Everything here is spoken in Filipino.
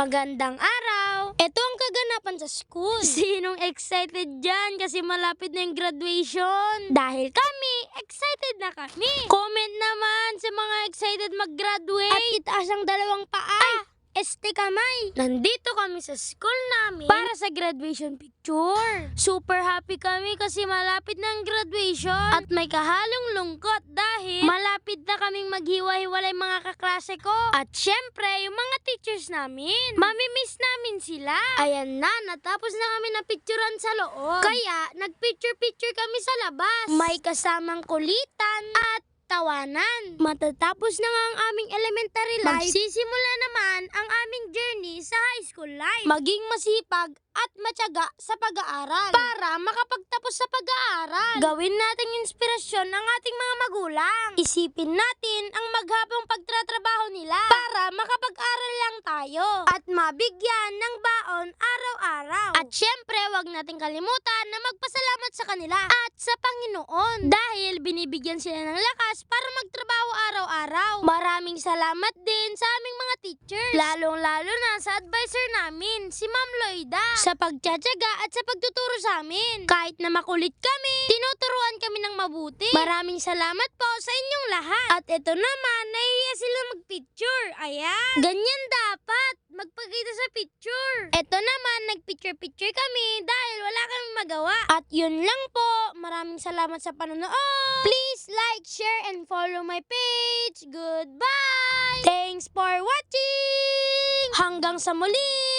Magandang araw! Ito ang kaganapan sa school. Sinong excited dyan kasi malapit na yung graduation? Dahil kami, excited na kami. Comment naman sa mga excited mag-graduate. At itaas ang dalawang paa. Este kamay. Nandito kami sa school namin para sa graduation picture. Super happy kami kasi malapit ang graduation. At may kahalong lungkot dahil malapit na kaming maghiwa-hiwalay mga kaklase ko. At syempre, yung mga teachers namin. Mamimiss namin sila. Ayan na, natapos na kami na picturean sa loob. Kaya, nagpicture-picture kami sa labas. May kasamang kulitan at tawanan. Matatapos na nga ang aming elementary life, magsisimula naman ang aming journey sa high school life. Maging masipag at matyaga sa pag-aaral para makapagtapos sa pag-aaral. Gawin nating inspirasyon ang ating mga magulang. Isipin natin ang maghapong pagtratrabaho tayo at mabigyan ng baon araw-araw. At syempre, wag nating kalimutan na magpasalamat sa kanila at sa Panginoon dahil binibigyan sila ng lakas para magtrabaho araw-araw. Maraming salamat din sa aming mga teachers, lalong-lalo na sa advisor namin, si Ma'am Loida, sa pagtsatsaga at sa pagtuturo sa amin. Kahit na makulit kami, tinuturuan kami ng mabuti. Maraming salamat po sa inyong lahat. At ito naman, nahihiya sila magpicture. Ayan. Ganyan dapat. Magpakita sa picture. Ito naman, nagpicture-picture kami dahil wala kami magawa. At yun lang po. Maraming salamat sa panonood. Please like, share, and follow my page. Hanggang sa muli!